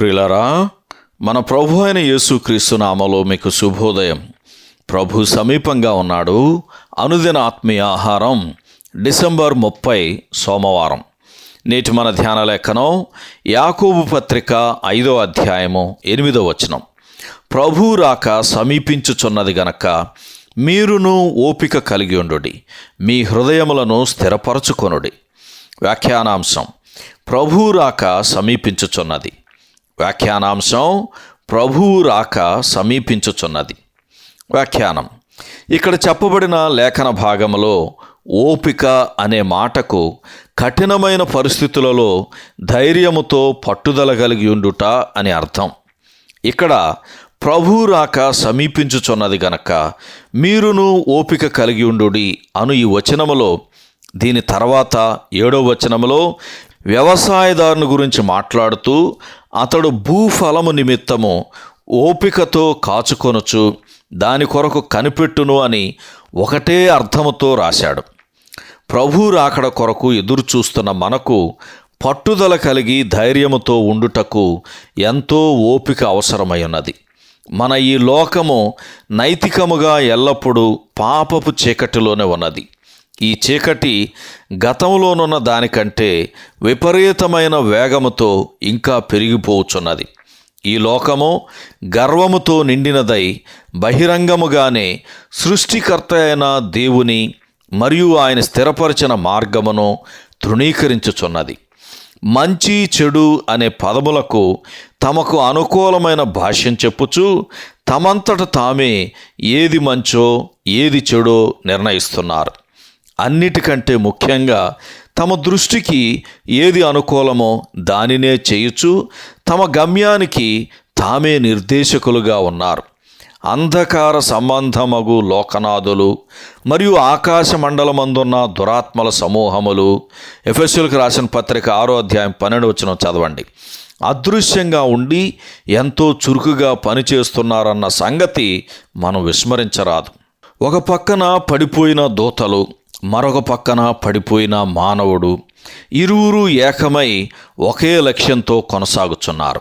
ప్రియులరా మన ప్రభు అయిన యేసుక్రీస్తు నామలో మీకు శుభోదయం. ప్రభు సమీపంగా ఉన్నాడు. అనుదిన ఆత్మీయ ఆహారం డిసెంబర్ ముప్పై సోమవారం. నేటి మన ధ్యాన లేఖనం యాకోబు పత్రిక ఐదో అధ్యాయము ఎనిమిదో వచనం. ప్రభు రాక సమీపించుచున్నది గనక మీరును ఓపిక కలిగి ఉండుడి. మీ హృదయములను స్థిరపరచుకొనుడి. వ్యాఖ్యానాంశం ప్రభు రాక సమీపించుచున్నది. వ్యాఖ్యానాంశం ప్రభువు రాక సమీపించుచున్నది. వ్యాఖ్యానం. ఇక్కడ చెప్పబడిన లేఖన భాగంలో ఓపిక అనే మాటకు కఠినమైన పరిస్థితులలో ధైర్యముతో పట్టుదల కలిగి ఉండుట అని అర్థం. ఇక్కడ ప్రభు రాక సమీపించుచున్నది గనక మీరును ఓపిక కలిగి ఉండుడి అను ఈ వచనములో దీని తర్వాత ఏడో వచనములో వ్యవసాయదారుని గురించి మాట్లాడుతూ అతడు భూఫలము నిమిత్తము ఓపికతో కాచుకొనుచు దాని కొరకు కనిపెట్టును అని ఒకటే అర్థముతో రాశాడు. ప్రభు రాకడ కొరకు ఎదురు చూస్తున్న మనకు పట్టుదల కలిగి ధైర్యముతో ఉండుటకు ఎంతో ఓపిక అవసరమై ఉన్నది మన ఈ లోకము నైతికముగా ఎల్లప్పుడూ పాపపు చీకటిలోనే ఉన్నది. ఈ చీకటి గతంలోనున్న దానికంటే విపరీతమైన వేగముతో ఇంకా పెరిగిపోవచ్చున్నది ఈ లోకము గర్వముతో నిండినదై బహిరంగముగానే సృష్టికర్త అయిన దేవుని మరియు ఆయన స్థిరపరిచిన మార్గమును తృణీకరించుచున్నది. మంచి చెడు అనే పదములకు తమకు అనుకూలమైన భాష్యం చెప్పుచు తమంతట తామే ఏది మంచో ఏది చెడో నిర్ణయిస్తున్నారు. అన్నిటికంటే ముఖ్యంగా తమ దృష్టికి ఏది అనుకూలమో దానినే చేయుచు తమ గమ్యానికి తామే నిర్దేశకులుగా ఉన్నారు. అంధకార సంబంధమగు లోకనాథులు మరియు ఆకాశ మండలమందున్న దురాత్మల సమూహములు ఎఫ్ఎస్ఎల్కి రాసిన పత్రిక ఆరో అధ్యాయం పన్నెండు వచ్చిన చదవండి. అదృశ్యంగా ఉండి ఎంతో చురుకుగా పనిచేస్తున్నారన్న సంగతి మనం విస్మరించరాదు. ఒక పక్కన పడిపోయిన దూతలు మరొక పక్కన పడిపోయిన మానవుడు ఇరువురు ఏకమై ఒకే లక్ష్యంతో కొనసాగుచున్నారు.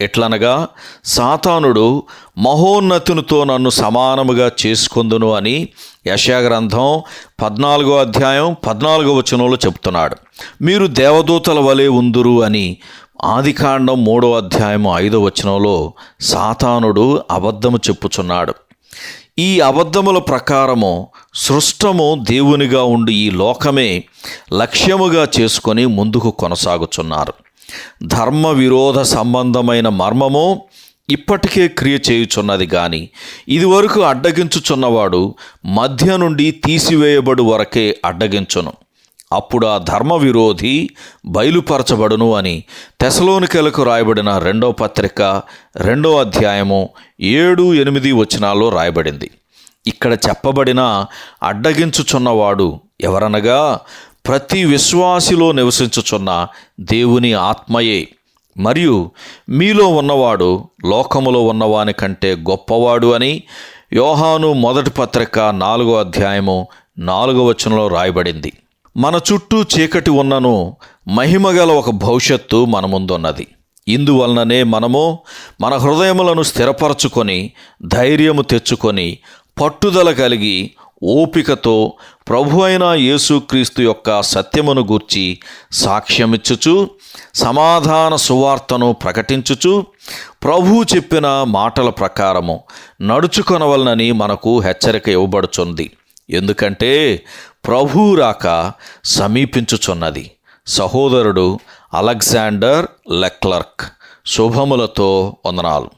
ఎట్లనగా సాతానుడు మహోన్నతునితో నన్ను సమానముగా చేసుకుందును అని యశాగ్రంథం పద్నాలుగో అధ్యాయం పద్నాలుగో వచనంలో చెప్తున్నాడు మీరు దేవదూతల వలె ఉందురు అని ఆదికాండం మూడో అధ్యాయం ఐదో వచనంలో సాతానుడు అబద్ధము చెప్పుచున్నాడు. ఈ అబద్ధముల ప్రకారము సృష్టము దేవునిగా ఉండి ఈ లోకమే లక్ష్యముగా చేసుకొని ముందుకు కొనసాగుచున్నారు. ధర్మ విరోధ సంబంధమైన మర్మము ఇప్పటికే క్రియ చేయుచున్నది కానీ ఇదివరకు అడ్డగించుచున్నవాడు మధ్య నుండి తీసివేయబడు వరకే అడ్డగించును. అప్పుడు ఆ ధర్మ విరోధి బయలుపరచబడును అని తెసలోనికలకు రాయబడిన రెండో పత్రిక రెండో అధ్యాయము ఏడు ఎనిమిది వచనాల్లో రాయబడింది. ఇక్కడ చెప్పబడిన అడ్డగించుచున్నవాడు ఎవరనగా ప్రతి విశ్వాసిలో నివసించుచున్న దేవుని ఆత్మయే. మరియు మీలో ఉన్నవాడు లోకములో ఉన్నవాని కంటే గొప్పవాడు అని యోహాను మొదటి పత్రిక నాలుగో అధ్యాయము నాలుగో వచనంలో రాయబడింది. మన చుట్టూ చీకటి ఉన్నను మహిమగల ఒక భవిష్యత్తు మన ముందున్నది. ఇందువలననే మనము మన హృదయములను స్థిరపరచుకొని ధైర్యము తెచ్చుకొని పట్టుదల కలిగి ఓపికతో ప్రభు అయిన యేసుక్రీస్తు యొక్క సత్యమును గూర్చి సాక్ష్యమిచ్చుచు సమాధాన సువార్తను ప్రకటించుచు ప్రభు చెప్పిన మాటల ప్రకారము నడుచుకొనవలనని మనకు హెచ్చరిక ఇవ్వబడుచుంది. ఎందుకంటే ప్రభు రాక సమీపించుచున్నది. సహోదరుడు అలెగ్జాండర్ లెక్లర్క్. శుభములతో వందనాలు.